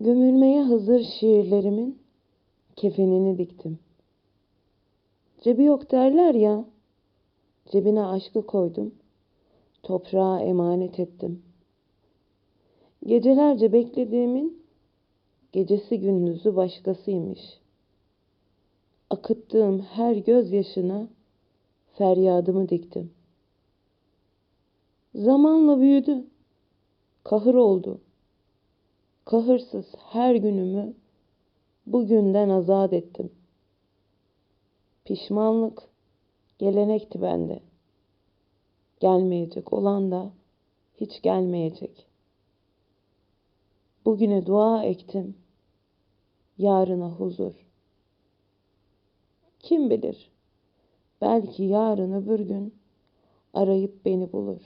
Gömülmeye hazır şiirlerimin kefenini diktim. Cebi yok derler ya, cebine aşkı koydum, toprağa emanet ettim. Gecelerce beklediğimin gecesi gündüzü başkasıymış. Akıttığım her gözyaşına feryadımı diktim. Zamanla büyüdü, kahır oldu. Kahırsız her günümü bugünden azat ettim. Pişmanlık gelenekti bende. Gelmeyecek olan da hiç gelmeyecek. Bugüne dua ektim, yarına huzur. Kim bilir, belki yarın öbür gün arayıp beni bulur.